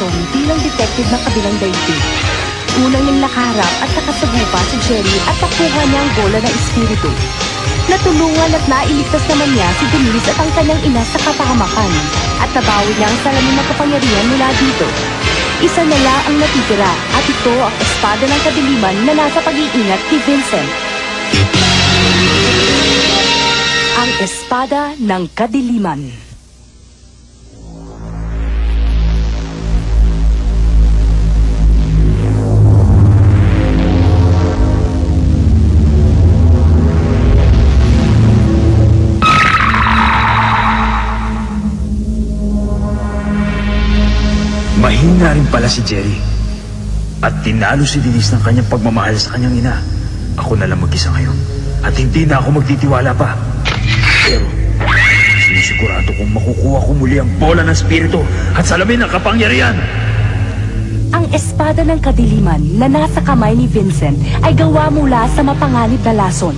relasyon bilang detective ng kabilang daigdig. Unang niyang nakaharap at nakasagupa si Jerry at nakuha niya ang bola ng espiritu. Natulungan at nailigtas naman niya si Denise at ang kanyang ina sa kapahamakan at nabawi niya ang salamin ng kapangyarihan mula dito. Isa na lang ang natitira at ito ang espada ng kadiliman na nasa pag-iingat ni Vincent. Ang espada ng kadiliman. Si Jerry. At tinalo si Denise ng kanyang pagmamahal sa kanyang ina. Ako na lang mag-isa ngayon. At hindi na ako magtitiwala pa. Pero, sinisigurado kong makukuha ko muli ang bola ng spirito at salamin ng kapangyarihan. Ang espada ng kadiliman na nasa kamay ni Vincent ay gawa mula sa mapanganib na lason.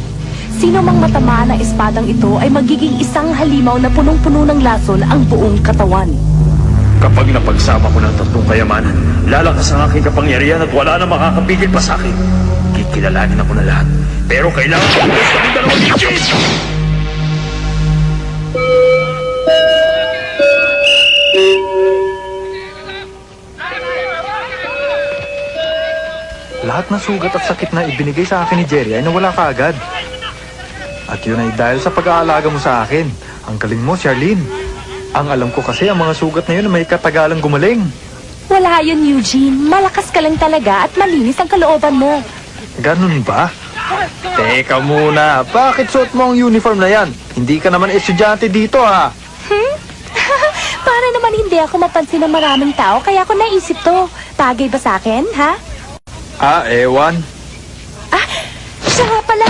Sino mang matamaan ng espadang ito ay magiging isang halimaw na punong-puno ng lason ang buong katawan. Kapag napagsama ko ng tatlong kayamanan, lalakas ang aking kapangyarihan at wala na makakapigil pa sa akin. Kikilalanin ako na lahat. Pero kailangan ko ulos kami dalawang digit! Lahat ng sugat at sakit na ibinigay sa akin ni Jerry ay nawala kaagad. At yun ay dahil sa pag-aalaga mo sa akin. Ang galing mo, Charlene. Ang alam ko kasi ang mga sugat na yun ay may katagalang gumaling. Wala yun, Eugene. Malakas ka lang talaga at malinis ang kalooban mo. Ganun ba? Teka muna, bakit suot mo ang uniform na yan? Hindi ka naman estudyante dito ha. Para naman hindi ako mapansin ng maraming tao, kaya ako naisip to. Bagay ba sa akin, ha? Ah, ewan. Ah, siya nga pala.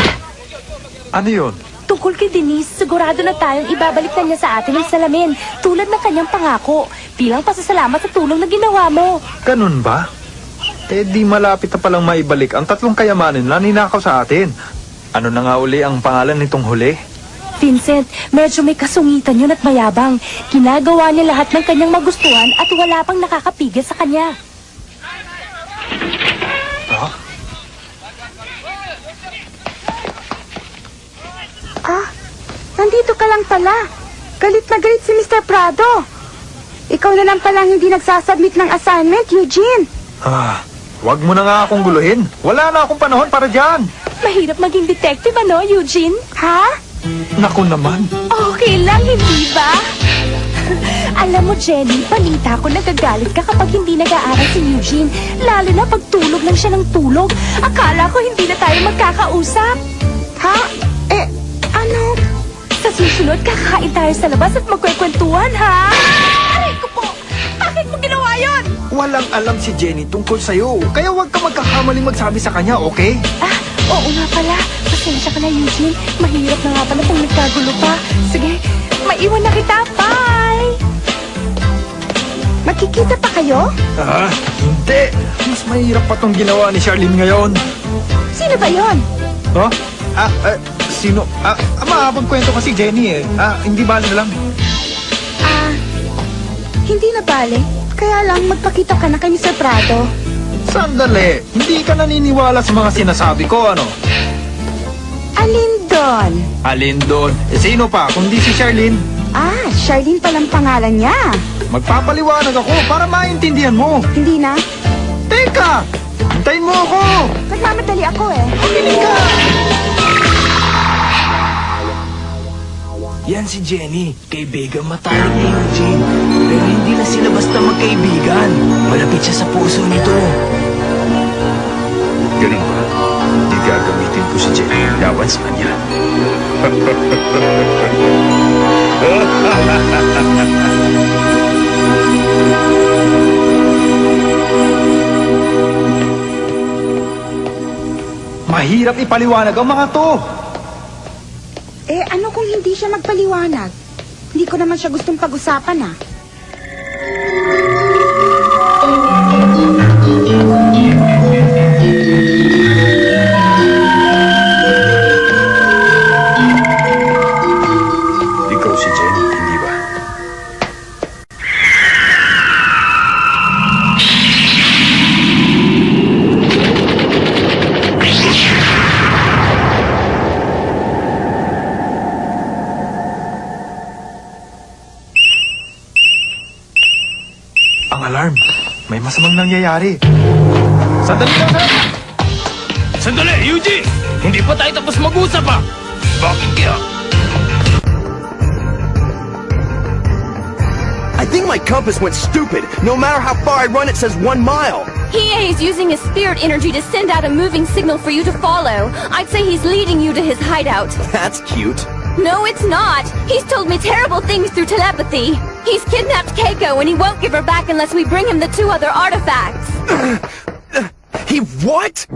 Ano yun? Tungkol kay Denise, sigurado na tayong ibabalik na niya sa atin ang salamin, tulad ng kanyang pangako, bilang pasasalamat sa tulong na ginawa mo. Ganun ba? Eh di malapit na palang maibalik ang tatlong kayamanin na ninakaw sa atin. Ano na nga uli ang pangalan nitong huli? Vincent, medyo may kasungitan yun at mayabang. Ginagawa niya lahat ng kanyang magustuhan at wala pang nakakapigil sa kanya. Ah, nandito ka lang pala. Galit na galit si Mr. Prado. Ikaw na lang palang hindi nagsasubmit ng assignment, Eugene. Ah, wag mo na nga akong guluhin. Wala na akong panahon para dyan. Mahirap maging detective ano, Eugene? Ha? Naku naman. Okay lang, hindi ba? Alam mo, Jenny, balita ko nagagalit ka kapag hindi nag-aaral si Eugene. Lalo na pag tulog lang siya ng tulog. Akala ko hindi na tayo magkakausap. Ha? Eh? Sa susunod, kakain tayo sa labas at magkwekwentuhan, ha? Aray ko po! Bakit mo ginawa yon? Walang alam si Jenny tungkol sa'yo. Kaya wag ka magkakamaling magsabi sa kanya, okay? Ah, oo nga pala. Pasensya ka na, Eugene. Mahirap na nga pala kung nagkagulo pa. Sige, maiwan na kita. Bye! Magkikita pa kayo? Ah, hindi. Mas mahirap pa tong ginawa ni Charlene ngayon. Sino ba yon? Huh? Ah, ah, sino? Ah, ah makakapagkwento kasi Jenny eh. Ah, hindi bali na lang. Ah, hindi na bale. Kaya lang, magpakita ka na kay Mr. Prado. Sandali. Hindi ka naniniwala sa mga sinasabi ko, ano? Alin doon? Alin doon? Eh, sino pa? Kundi si Charlene. Ah, Charlene palang pangalan niya. Magpapaliwanag ako para maintindihan mo. Hindi na? Teka! Hintayin mo ako! Nagmamadali ako eh. Makinig ka! Yan si Jenny. Kaibigan matalik ni Eugene. Pero hindi na sila basta magkaibigan. Malapit siya sa puso nito. Ganun ba? Di gagamitin ko si Jerry laban sa kanya. Mahirap ipaliwanag ang mga to. Eh, ano kung hindi siya magpaliwanag? Hindi ko naman siya gustong pag-usapan ah. Nangyayari. Sandali lang, sir! Sandali, Eugene! Hindi pa tayo tapos mag-usap ah! Bakit kaya? I think my compass went stupid. No matter how far I run, it says one mile. He is using his spirit energy to send out a moving signal for you to follow. I'd say he's leading you to his hideout. That's cute. No, it's not. He's told me terrible things through telepathy. He's kidnapped Keiko and he won't give her back unless we bring him the two other artifacts. He what?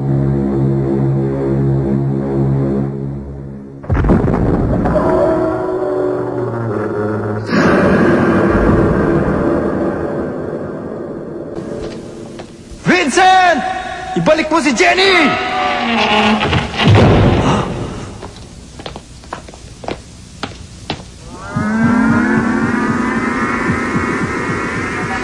Vincent! Ibalik mo si Jenny!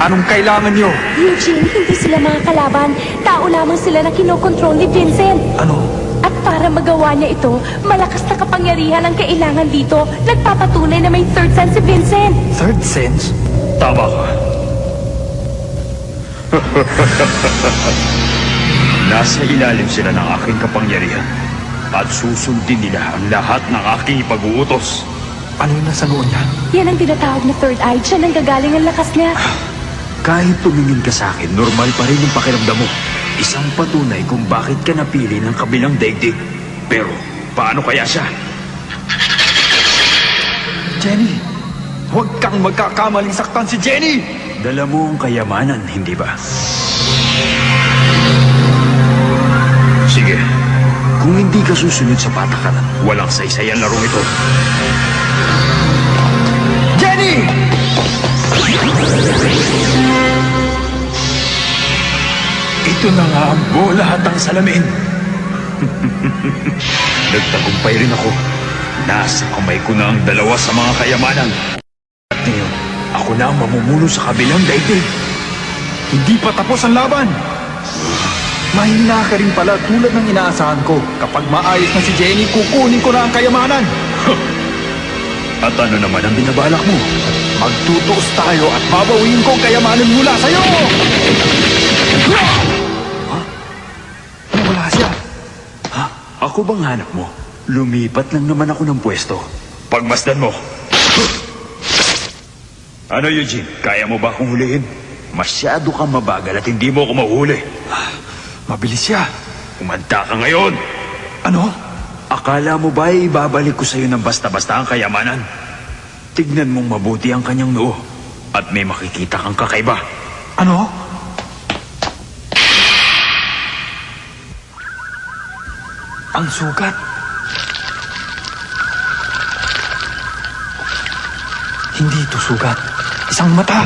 Anong kailangan nyo? Eugene, hindi sila mga kalaban. Tao lamang sila na kinokontrol ni Vincent. Ano? At para magawa niya ito, malakas na kapangyarihan ang kailangan dito. Nagpapatunay na may third sense si Vincent. Third sense? Tama ka. Nasa ilalim sila ng aking kapangyarihan at susundin nila ang lahat ng aking ipag-uutos. Ano yung nasa noon niya? Yan ang tinatawag na third eye. Siya nang gagaling ang lakas niya. Kahit tumingin ka sa akin, normal pa rin yung pakiramdam mo. Isang patunay kung bakit ka napili ng kabilang daigdig. Pero, paano kaya siya? Jenny! Huwag kang magkakamaling saktan si Jenny! Dala mo ang kayamanan, hindi ba? Sige. Kung hindi ka susunod sa patakaran, walang saysay ang larong ito. Jenny! Ito na nga ang bola at ang salamin. Nagtagumpay rin ako. Nasa kamay ko na ang dalawa sa mga kayamanan. At ngayon, ako na ang mamumuno sa kabilang daigdig. Hindi pa tapos ang laban! Mahina ka rin pala tulad ng inaasahan ko. Kapag maayos na si Jenny, kukunin ko na ang kayamanan. At ano naman ang binabalak mo? Magtutuos tayo at babawiin ko kayamanan mula sa'yo! Ha? Nawala siya. Ha? Ako bang hanap mo? Lumipat lang naman ako ng pwesto. Pagmasdan mo. Ano, Eugene? Kaya mo ba akong hulihin? Masyado kang mabagal at hindi mo ako mahuli. Mabilis siya. Umanda ka ngayon! Ano? Akala mo ba ay ibabalik ko sa'yo ng basta-basta ang kayamanan? Tignan mong mabuti ang kanyang noo at may makikita kang kakaiba. Ano? Ang sugat. Hindi ito sugat. Isang mata.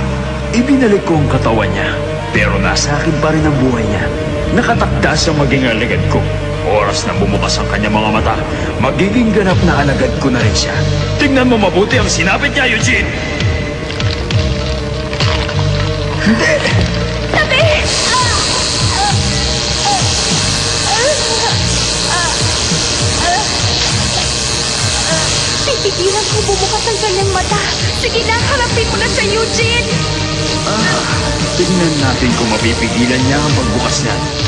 Ibinalik ko ang katawan niya, pero nasa akin pa rin ang buhay niya. Nakatakda siyang maging alagad ko. Oras na bumukas ang kanyang mga mata, magiging ganap na alagad ko na rin siya. Tingnan mo mabuti ang sinapit niya, Eugene! Pipigilan ko bumukas ang kanyang mata. Sige na, harapin mo na siya, Eugene! Tingnan natin kung mapipigilan niya ang pagbukas niya.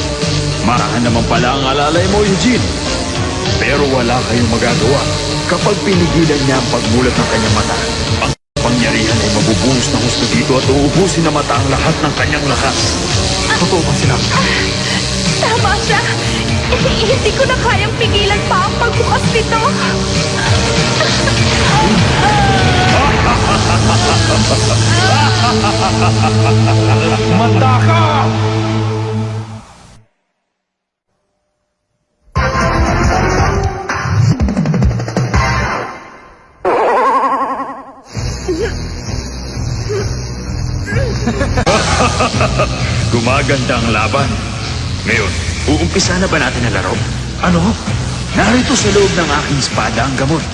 Marahan naman pala ang alalay mo, Eugene. Pero wala kayong magagawa kapag pinigilan niya ang pagmulat ng kanyang mata. Ang pangyarihan ay mabubuhos ng husto dito at uubusin na mata ang lahat ng kanyang lakas. Totoo ba sila? Tama siya! Eh, hindi ko na kayang pigilan pa ang pagbukas nito. Manda ka! Gumaganda ang laban. Ngayon, uumpisa na ba natin ang laro? Ano? Narito sa loob ng aking espada ang gamot.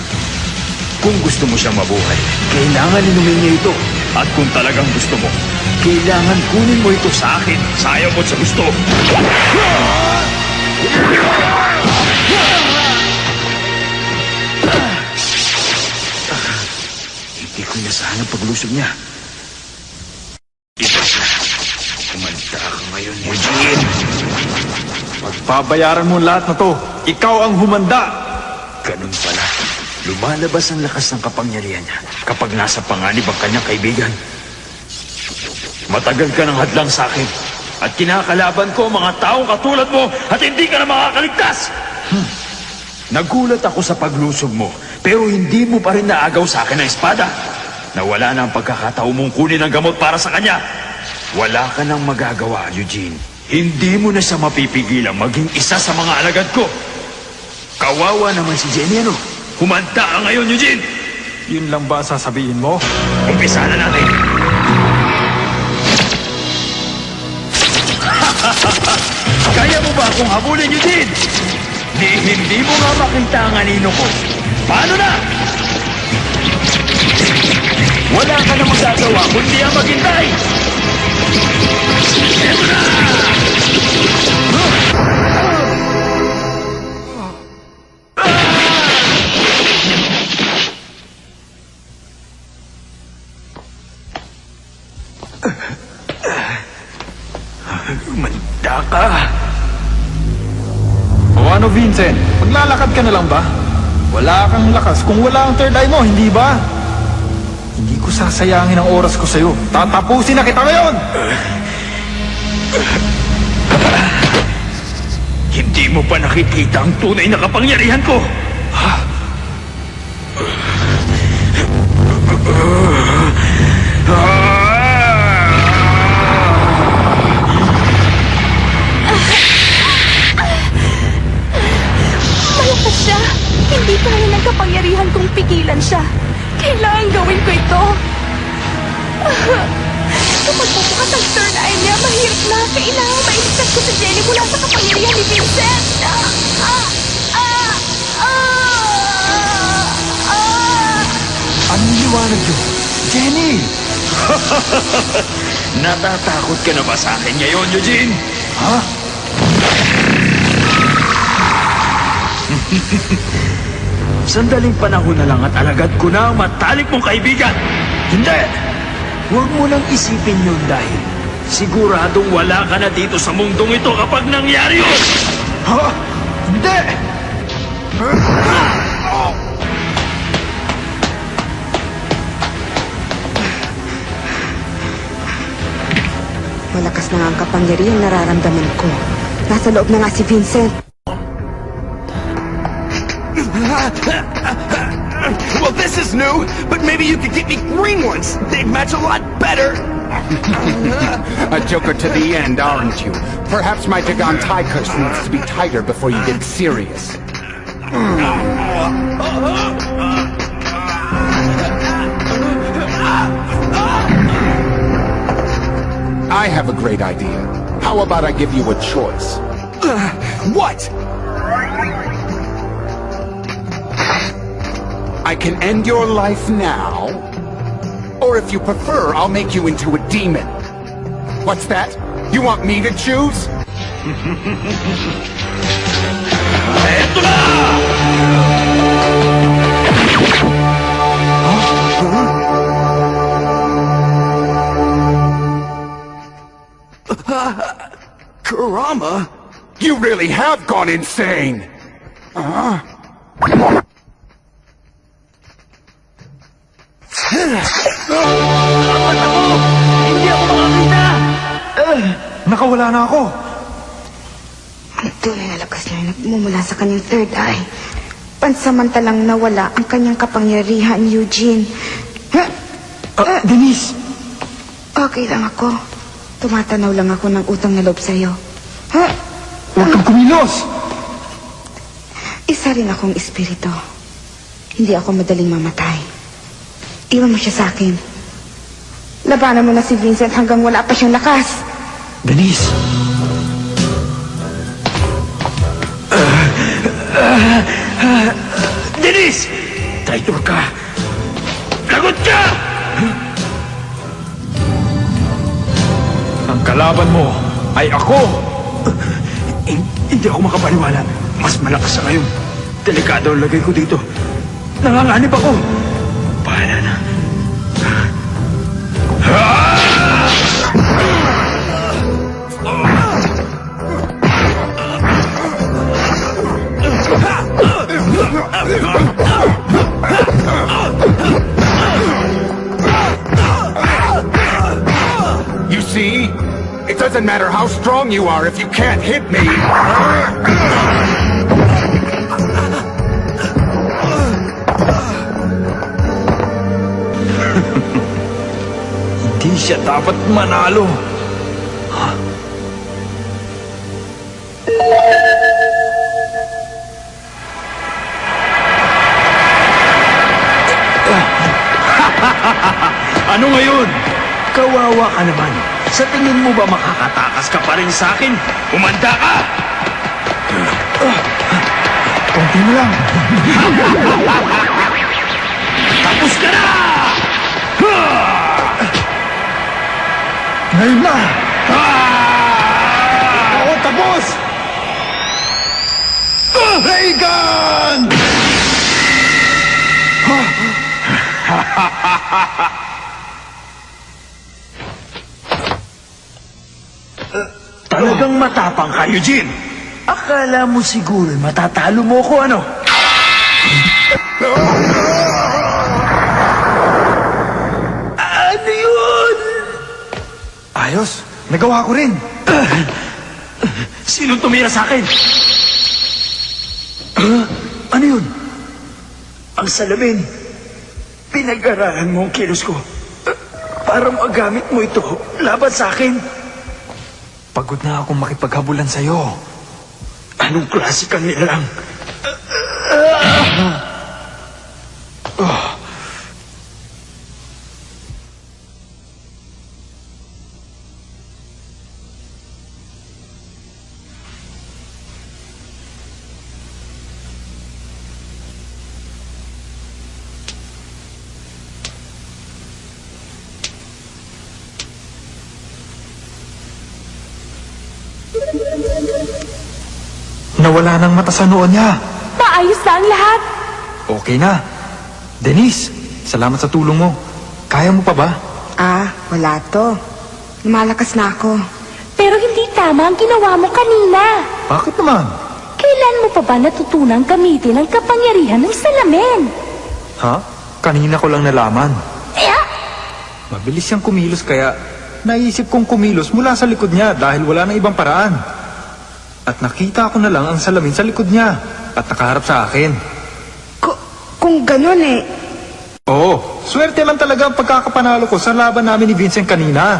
Kung gusto mo siyang mabuhay, kailangan inumin niya ito. At kung talagang gusto mo, kailangan kunin mo ito sa akin. Sa ayaw mo sa gusto. Hindi ko inasahan ang paglusog niya. Pagbabayaran mo lahat na to. Ikaw ang humanda. Ganun pala. Lumalabas ang lakas ng kapangyarihan niya kapag nasa panganib ang kanyang kaibigan. Matagal ka ng hadlang sa akin at kinakalaban ko mga taong katulad mo at hindi ka na makakaligtas! Hmm. Nagulat ako sa paglusob mo pero hindi mo pa rin naagaw sa akin ang espada. Nawala na ang pagkakataon mong kunin ang gamot para sa kanya. Wala ka nang magagawa, Eugene. Hindi mo na siya mapipigilang maging isa sa mga alagad ko. Kawawa naman si Jenny, ano? Humanda ka ngayon, Eugene! Yun lang ba sasabihin mo? Umpisa na natin! Kaya mo ba akong habulin, Eugene? Di hindi mo nga makita ang anino ko. Paano na? Wala ka na magagawa kundi ang maghintay! Manda ka! Ano, Vincent? Maglalakad ka na lang ba? Wala kang lakas kung wala ang third eye mo, hindi ba? Ko sasayangin ang oras ko sa'yo. Tatapusin na kita ngayon! Hindi mo pa nakikita ang tunay na kapangyarihan ko! Malakas siya. Hindi kaya ng kapangyarihan kong pigilan siya. Kapag bubukas ang third eye niya, mahirap na. Kailangan mailigtas ko si Jenny mula sa kapangyarihan ni Vincent. Ah! Ah! Ah! Ah! Ah! Anong liwanag yun? Jenny! Natatakot ka na ba sa akin ngayon, Eugene? Ha? Sandaling panahon na lang at alagad ko na ang matalik mong kaibigan. Hindi! Huwag mo nang isipin yun dahil siguradong wala ka na dito sa mundong ito kapag nangyari yun! Ha? Hindi! Malakas na ang kapangyarihan nararamdaman ko. Nasa loob na nga si Vincent. This is new, but maybe you could get me green ones. They'd match a lot better. A joker to the end, aren't you? Perhaps my Dagon tie curse needs to be tighter before you get serious. I have a great idea. How about I give you a choice? Uh, what? I can end your life now, or if you prefer, I'll make you into a demon. What's that? You want me to choose? Karama? You really have gone insane! Hindi Nakawala na ako! Ang tunay na lakas niya ay nagmumula sa kanyang third eye. Pansamantalang nawala ang kanyang kapangyarihan, Eugene. Ha? Ah, Denise! Okay lang ako. Tumatanaw lang ako ng utang na loob sa'yo. Ha? Huwag kang kumilos! Isa rin akong espiritu. Hindi ako madaling mamatay. Iwan mo siya sa akin. Labanan mo na si Vincent hanggang wala pa siyang lakas. Denise! Denise! Traitor ka! Lagot ka! Ang kalaban mo ay ako! Hin- Hindi ako makapaniwala. Mas malakas sa ngayon. Delikado ang lagay ko dito. Nanganganib ako. You are if you can't hit me. Hindi siya dapat manalo. ano ngayon? Kawawa ka naman. Sa tingin mo ba makakatakas ka pa rin sa akin? Umanda ka! Konti mo lang. Tapos ka na! Ngayon na! Oo, tapos! Reagan! Talagang matapang ka, Eugene. Akala mo siguro matatalo mo ko ano? ano yun? Ayos, nagawa ko rin. Sinong tumira sa akin? Ano yun? Ang salamin. Pinag-aralan mo ang kilos ko. Para magamit mo ito laban sa akin. Pagod na akong makipaghabulan sa'yo. Anong klase kang nilalang? Nawala ng mata sa noo niya. Maayos na ang lahat. Okay na. Denise, salamat sa tulong mo. Kaya mo pa ba? Ah, wala to. Lumalakas na ako. Pero hindi tama ang ginawa mo kanina. Bakit naman? Kailan mo pa ba natutunang gamitin ang kapangyarihan ng salamin? Ha? Kanina ko lang nalaman. Eh, ah, Mabilis siyang kumilos kaya naisip kong kumilos mula sa likod niya dahil wala nang ibang paraan. At nakita ko na lang ang salamin sa likod niya at nakaharap sa akin. Ku- kung ganun eh, Oo, swerte lang talaga ang pagkakapanalo ko sa laban namin ni Vincent kanina.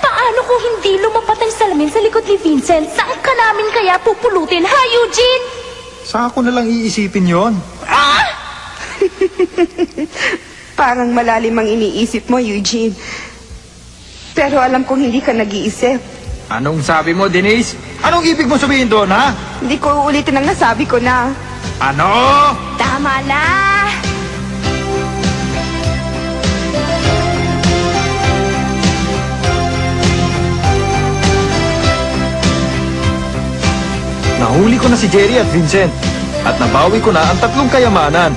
paano kung hindi lumapat ang salamin sa likod ni Vincent? Saan ka namin kaya pupulutin, ha, Eugene? Saka ko na lang iisipin yon. parang malalim ang iniisip mo, Eugene. Pero alam kong hindi ka nag-iisip. Anong sabi mo, Denise? Anong ibig mo sabihin doon, ha? Hindi ko uulitin ang nasabi ko na. Ano? Tama na! Nahuli ko na si Jerry at Vincent. At nabawi ko na ang tatlong kayamanan.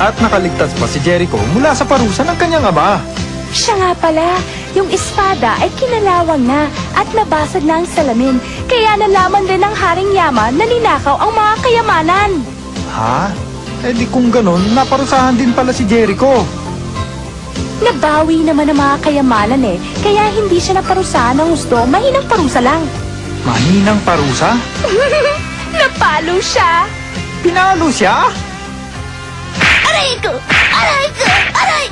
At nakaligtas pa si Jericho mula sa parusa ng kanyang ama. Siya nga pala, yung espada ay kinalawang na at nabasag na ang salamin. Kaya nalaman din ng Haring Yaman na ninakaw ang mga kayamanan. Ha? Eh di kung ganon, naparusahan din pala si Jericho. Nabawi naman ang mga kayamanan eh, kaya hindi siya naparusahan ng gusto, mahinang parusa lang. Maninang parusa? Napalo siya! Pinalo siya? Aray ko! Aray ko! Aray!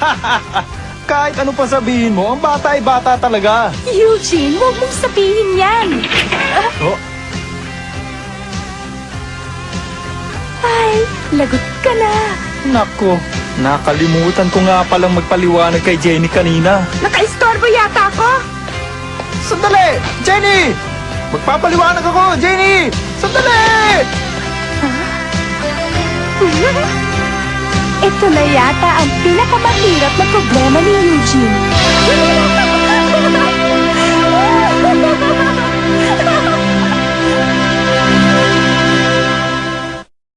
Kahit ano pa sabihin mo, ang bata ay bata talaga. Eugene, huwag mong sabihin yan! Oh, Ay, lagot ka na! nako. Nakalimutan ko nga palang magpaliwanag kay Jenny kanina. Nakaistorbo yata ako. Sandali! Jenny! Magpapaliwanag ako, Jenny! Sandali! Ito na yata ang pinakamahirap na problema ni Eugene.